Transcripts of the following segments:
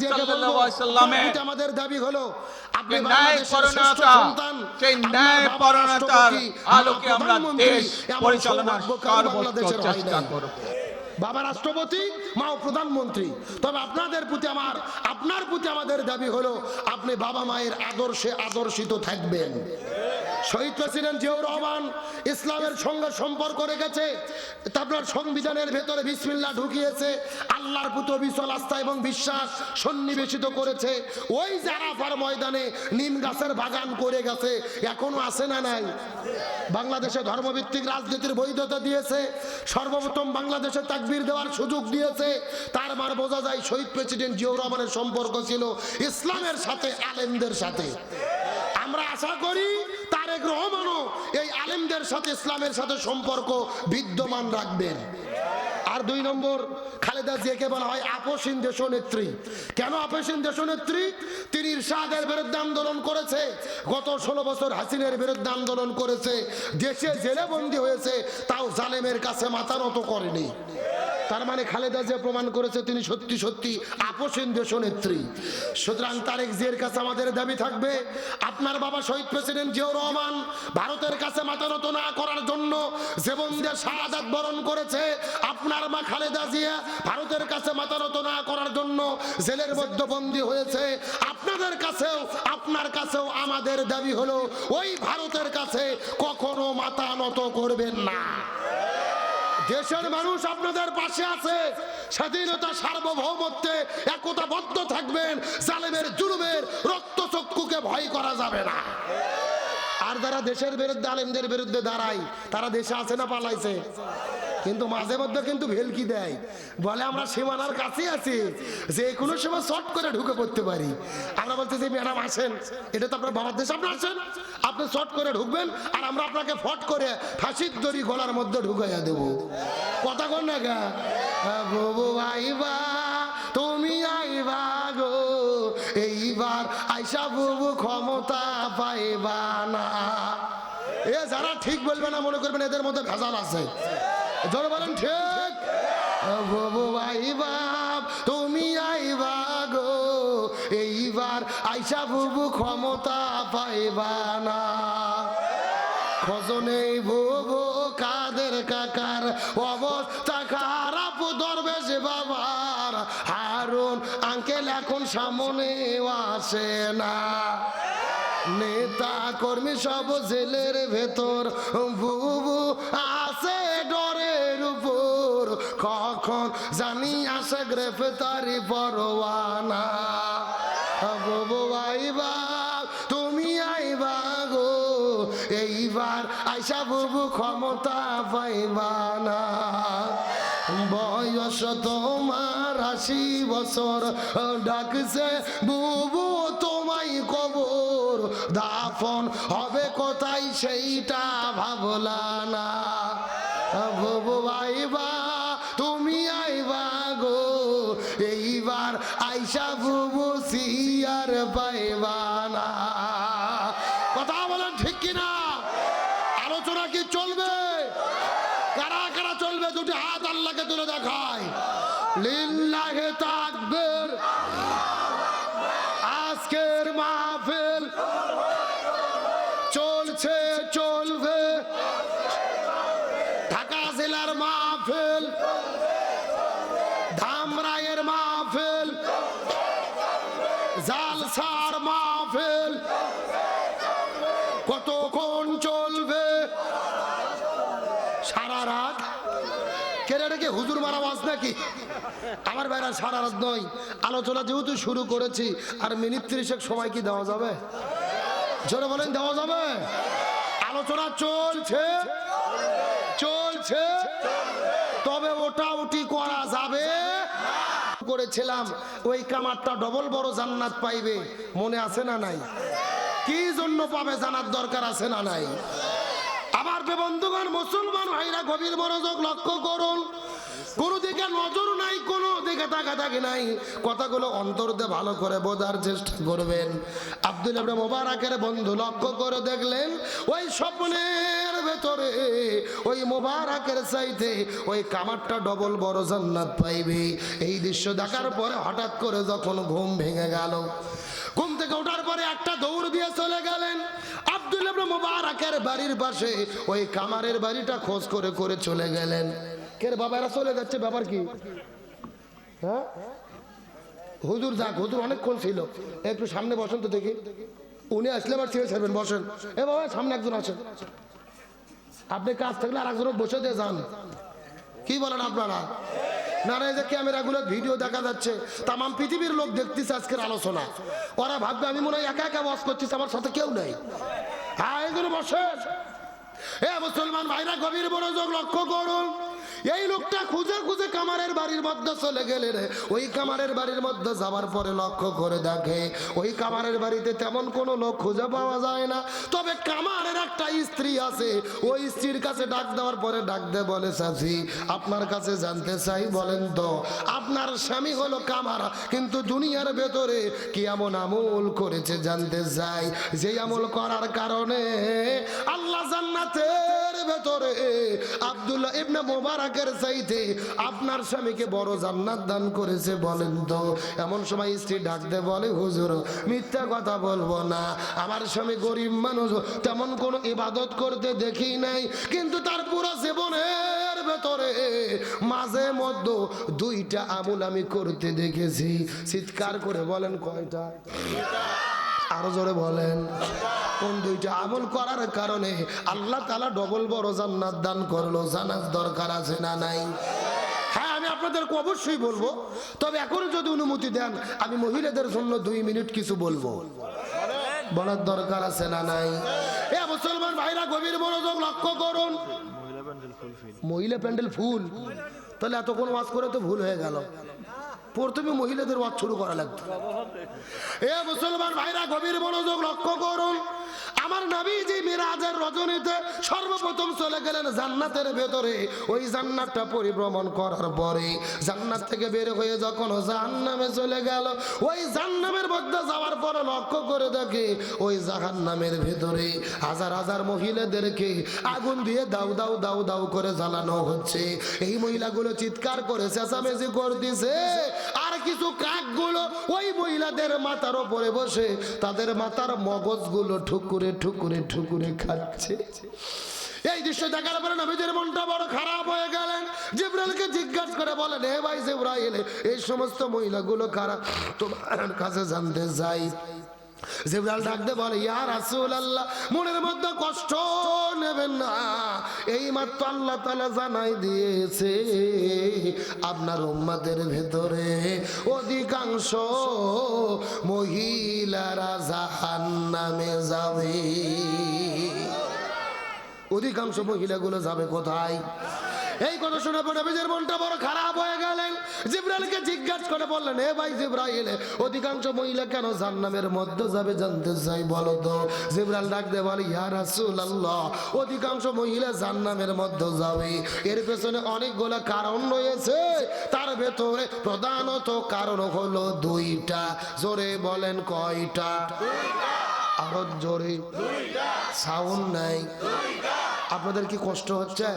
জিয়াকে বলব, আমাদের দাবি হলো আপনি যে ন্যায় পরণতা, সেই ন্যায় বাবা পরণতার রাষ্ট্রপতি, আলোকে আমরা দেশ এমন পরিচালনার সৌভাগ্য কারও সর্বোচ্চ চেষ্টা করব। বাবা রাষ্ট্রপতি মা প্রধানমন্ত্রী। তবে আপনাদের প্রতি আমার আপনার প্রতি আমাদের দাবি হলো আপনি বাবা মায়ের আদর্শে আদর্শিত থাকবেন। শহীদ প্রেসিডেন্ট জিয়াউর রহমান ইসলামের সঙ্গে সম্পর্ক রেখেছে আপনার সংবিধানের ভেতরে বিসমিল্লা ঢুকিয়েছে, আল্লাহর পুত্র বিশাল আস্থা এবং বিশ্বাস সন্নিবেশিত করেছে। ওই জারাফার ময়দানে নিম গাছের বাগান করে গেছে, এখনও আছে না নাই? বাংলাদেশে ধর্মভিত্তিক রাজনীতির বৈধতা দিয়েছে, সর্বপ্রথম বাংলাদেশে তাকবির দেওয়ার সুযোগ দিয়েছে। তার মার বোঝা যায় শহীদ প্রেসিডেন্ট জিয়াউর রহমানের সম্পর্ক ছিল ইসলামের সাথে, আলেমদের সাথে। আমরা আশা করি তারেক রহমানও এই আলেমদের সাথে, ইসলামের সাথে সম্পর্ক বিদ্যমান রাখবেন। আর দুই নম্বর, খালেদা জিয়াকে বলা হয় আপসীন দেশ নেত্রী কেন আপসীন দেশ নেত্রী তিনি ইরশাদের বিরুদ্ধে আন্দোলন করেছে, গত ষোলো বছর হাসিনের বিরুদ্ধে আন্দোলন করেছে, দেশে জেলে বন্দী হয়েছে, তাও জালেমের কাছে মাথা নত করেনি। তার মানে খালেদা জিয়া প্রমাণ করেছে তিনি সত্যি সত্যি আপসীন দেশ নেত্রী। সুতরাং তারেক জিয়ার কাছে আমাদের দাবি থাকবে, আপনার বাবা শহীদ প্রেসিডেন্ট জিয়াউর রহমান ভারতের কাছে মাথা নত না করার জন্য জীবন দিয়ে শাহাদাত বরণ করেছে, আপনার মা খালেদা জিয়া ভারতের কাছে মাথা নত না করার জন্য জেলের মধ্যে বন্দী হয়েছে। আপনাদের কাছেও, আপনার কাছেও আমাদের দাবি হলো, ওই ভারতের কাছে কখনো মাথা নত করবেন না। দেশের মানুষ আপনাদের পাশে আছে। স্বাধীনতা, সার্বভৌমত্বে একতাবদ্ধ থাকবেন, জালেমের জুলুমের রক্তচক্ষুকে ভয় করা যাবে না। আর যারা দেশের বিরুদ্ধে, আলেমদের বিরুদ্ধে দাঁড়ায়, তারা দেশে আছে না পালাইছে? কিন্তু মাঝে মধ্যে কিন্তু ভেলকি দেয়। বলে, আমরা সীমানার কাছে আছি। যে কোনো সময় শর্ট করে ঢুকে পড়তে পারি। আমরা বলতেছি, ম্যাডাম, আসেন। এটা তো আপনার বাবার দেশে, আপনি আসেন। আপনি শর্ট করে ঢুকবেন আর আমরা আপনাকে ফট করে ফাঁসির দড়ি গলার মধ্যে ঢুকাইয়া দেব। কথা কন না গা। বাবু আইবা, তুমি আইবা গো। এইবার আইসা বুবু ক্ষমতা পাইবা না। এ যারা ঠিক বলবে না, মনে করবেন এদের মধ্যে ভেজাল আছে। জোরে বলেন ঠিক বাবু আইবা তুমি আইবা গো। এইবার আইসা বুবু ক্ষমতা পাইবা না। খোঁজনে বুবু কাদের কাকার অবস্থা খারাপ দরবেশ বাবার। হারুন, আঙ্কেল এখন সামনে আসে না। নেতা কর্মী সব জেলের ভেতর, বুবু উপর কখন জানি আসে গ্রেফতারি পরোয়ানা। বুবু আইবা তুমি আইবা গো, এইবার আইসা বুবু ক্ষমতা পাইবা না। বয়স তোমার আশি বছর, ডাকছে বুবু তোমায় কবর। দাফন হবে কোথায় সেইটা ভাবলা না। আইবা গো, এইবার আইসা বুবু সিয়ার পাইবা না কথা বলেন ঠিক কিনা? আলোচনা কি চলবে? কারা কারা চলবে? দুটি হাত আল্লাহকে তুলে দেখায় লিল্লাহে তাকবীর। আজকের মাহফিল কেন এটা কি হুজুর মারা আওয়াজ নাকি? আমার বেড়া সারা রাত নয়। আলোচনা যেহেতু শুরু করেছি, আর মিনিট ত্রিশেক সময় কি দেওয়া যাবে? জোরে বলেন, দেওয়া যাবে? আলোচনা চলছে চলছে। তবে ওটা উটি করা যাবে। করেছিলাম, ওই কামারটা ডবল বড় জান্নাত পাইবে। মনে আছে না নাই? কি জন্য পাবে জানার দরকার আছে না নাই? আবার বন্ধুগণ, মুসলমান ভাইরা গভীর মনোযোগ লক্ষ্য করুন। কোনো দিকে নজর নাই, কোনো দিকে তাকা তাকি নাই। কথাগুলো অন্তর দিয়ে ভালো করে বোঝার চেষ্টা করবেন। আব্দুল ইবনে মোবারকের বন্ধু লক্ষ্য করে দেখলেন, ওই স্বপ্নের ভেতরে, ওই মোবারকের চাইতে ওই কামারটা ডবল বড় জান্নাত পাইবে। এই দৃশ্য দেখার পরে হঠাৎ করে যখন ঘুম ভেঙে গেল, ঘুম থেকে ওঠার পরে একটা দৌড় দিয়ে চলে গেলেন। মোবারকের বাড়ির পাশে ওই কামারের বাড়িটা খোঁজ করে করে চলে গেলেন। কে বাবা এরা চলে যাচ্ছে, ব্যাপার কি? হ্যাঁ? হুজুর যাক, হুজুর অনেকক্ষণ ছিল। একটু সামনে বসেন তো দেখি। উনি আসলে আবার ছেড়ে ছাড়বেন, বসেন। এ বাবা, সামনে একজন আছেন। আপনি কাজ থাকলে আর একজন বসে দিয়ে যান। কি বলেন আপনারা? না না, এই যে ক্যামেরাগুলো, ভিডিও দেখা যাচ্ছে। তাম পৃথিবীর লোক দেখতেছে আজকের আলোচনা। ওরা ভাববে, আমি মনে হয় একা একা বস করছিস আমার সাথে কেউ নেই। হ্যাঁ বসে। এ মুসলমান ভাইরা গভীর মনোযোগ লক্ষ্য করুন। এই লোকটা খুঁজে খুঁজে কামারের বাড়ির মধ্যে চলে গেলে রে। ওই কামারের বাড়ির মধ্যে যাওয়ার পরে লক্ষ্য করে দেখে, ওই কামারের বাড়িতে তেমন কোনো লোক খুঁজে পাওয়া যায় না। তবে কামারের একটা স্ত্রী আছে, ওই স্ত্রীর কাছে ডাক দেওয়ার পরে ডাক দে বলে, চাচি, আপনার কাছে জানতে চাই, বলেন তো, আপনার স্বামী হলো কামার কিন্তু দুনিয়ার ভেতরে কি এমন আমল করেছে জানতে চাই? যে আমল করার কারণে আল্লাহ জান্নাতের ভেতরে আব্দুল্লাহ ইবনে মোবারকের চাইতে আপনার স্বামীকে বড় জান্নাত দান করেছে বলেন তো। এমন সময় স্ত্রী ডাকতে বলে, হুজুর, মিথ্যা কথা বলব না। আমার স্বামী গরিব মানুষ, তেমন কোনো ইবাদত করতে দেখি নাই। কিন্তু তার পুরো জীবনের ভেতরে মাঝে মধ্যে দুইটা আমল আমি করতে দেখেছি। চিৎকার করে বলেন কয়টা? আরও জোরে বলেন। কোন দুইটা আমল করার কারণে আল্লাহ তালা ডবল বড় জান্নাত দান করল। জানার দরকার আছে না নাই? হ্যাঁ আমি আপনাদেরকে অবশ্যই বলব, তবে এখন যদি অনুমতি দেন, আমি মহিলাদের জন্য দুই মিনিট কিছু বলব। বলার দরকার আছে না নাই? এ মুসলমান ভাইরা, গভীর মনোযোগ লক্ষ্য করুন। মহিলা প্যান্ডেল ফুল? তাহলে এতক্ষণ ওয়াজ করে তো ভুল হয়ে গেল। প্রথমে মহিলাদের ওয়াজ শুরু করা লাগতো। এ মুসলমান ভাইরা, গভীর মনোযোগ লক্ষ্য করুন। আমার নবী যে মিরাজের রজনীতে সর্বপ্রথম চলে গেলেন জান্নাতের ভেতরে। ওই জান্নাতটা পরিভ্রমণ করার পরে জান্নাত থেকে বের হয়ে যখন জাহান্নামে চলে গেল, ওই জাহান্নামের মধ্যে যাওয়ার পরে লক্ষ্য করে দেখে ওই জাহান্নামের ভেতরে হাজার হাজার মহিলাদেরকে আগুন দিয়ে দাউ দাউ দাউ দাউ করে জ্বালানো হচ্ছে। এই মহিলাগুলো চিৎকার করে চেঁচামেচি করতেছে। আর কিছু কাকগুলো ওই মহিলাদের মাথার উপরে বসে তাদের মাথার মগজগুলো ঠুকুরে ঠুকুরে ঠুকুরে খাচ্ছে। এই দৃশ্য দেখার পরে নবীদের মনটা বড় খারাপ হয়ে গেলেন। জিব্রাইলকে জিজ্ঞাসা করে বলেন হে ভাই জিব্রাইল, এই সমস্ত মহিলাগুলো খারাপ তোমার কাছে জানতে যাই জিব্রাইল ডাকতে বলে, ইয়া রাসূল আল্লাহ মনের মধ্যে কষ্ট নেবেন না। এই মাত্র আল্লাহ তাআলা জানাই দিয়েছে, আপনার উম্মাদের ভেতরে অধিকাংশ মহিলারা জাহান্নামে যাবে। অধিকাংশ মহিলাগুলো যাবে কোথায়? এই কথা শুনে পরে নবীজির মনটা বড় খারাপ হয়ে গেলেন। জিব্রাইলকে জিজ্ঞাসা করে বললেন হে ভাই জিব্রাইল অধিকাংশ মহিলা কেন জান্নামের মধ্যে যাবে জানতে চাই বলো তো? জিব্রাইল ডাক দে বলে ইয়া রাসূলুল্লাহ অধিকাংশ মহিলা জান্নামের মধ্যে যাবে। এর পেছনে অনেকগুলো কারণ রয়েছে। তার ভেতরে প্রধানত কারণ হলো দুইটা। জোরে বলেন কয়টা? আরও জোরে। সাউন্ড নাই। আপনাদের কি কষ্ট হচ্ছে?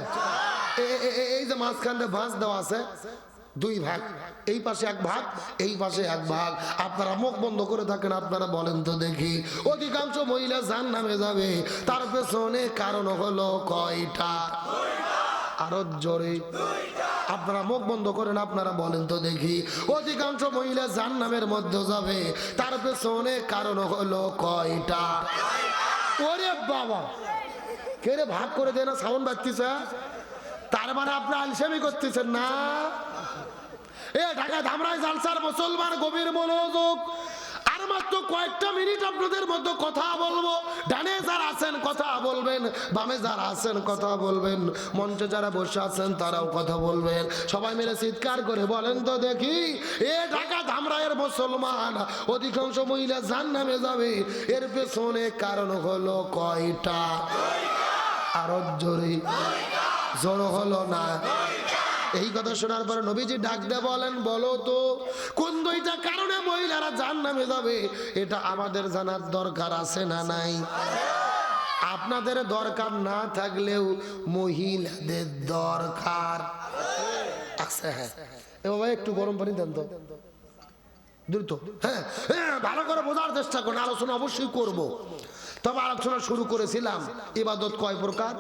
এই যে মাঝখানে ভাঁজ দেওয়া আছে, দুই ভাগ। এই পাশে এক ভাগ, এই পাশে এক ভাগ। আপনারা মুখ বন্ধ করে থাকেন, আপনারা বলেন তো দেখি। অধিকাংশ মহিলা জান নামে যাবে। তার পেছনে কারণ হলো কয়টা? আরও জোরে। আপনারা মুখ বন্ধ করেন, আপনারা বলেন তো দেখি। অধিকাংশ মহিলা জান নামের মধ্যে যাবে। তার পেছনে কারণ হলো কয়টা? ওরে বাবা! কে রে ভাগ করে দেয় না, সাউন্ড বাজতিছে? তার মানে আপনি আলসেমি করতেছেন না? এ ঢাকা ধামরাই জালসার মুসলমান গভীর মনোযোগ। আর মাত্র কয়েকটা মিনিট মধ্যে কথা বলব। কথা বলবেন। কথা বলবেন। মঞ্চে যারা বসে আছেন, তারাও কথা বলবেন। সবাই মিলে চিৎকার করে বলেন তো দেখি, এ মুসলমান, অধিকাংশ মহিলা জান নামে যাবে। এর পেছনে কারণ হলো কয়টা? আরও জোরে। জোর হলো না। এই কথা শোনার পরে নবীজি ডাক দিয়ে বলেন, বলো তো, কোন দুইটা কারণে মহিলারা জান নামে যাবে? এটা আমাদের জানার দরকার আছে না নাই? আপনাদের দরকার না থাকলেও মহিলাদের দরকার আছে হ্যাঁ। এ একটু গরম পানি দেন তো। দ্রুত। হ্যাঁ হ্যাঁ ভালো করে বোঝার চেষ্টা করুন, আলোচনা অবশ্যই করব। তবে আলোচনা শুরু করেছিলাম। ইবাদত কয় প্রকার?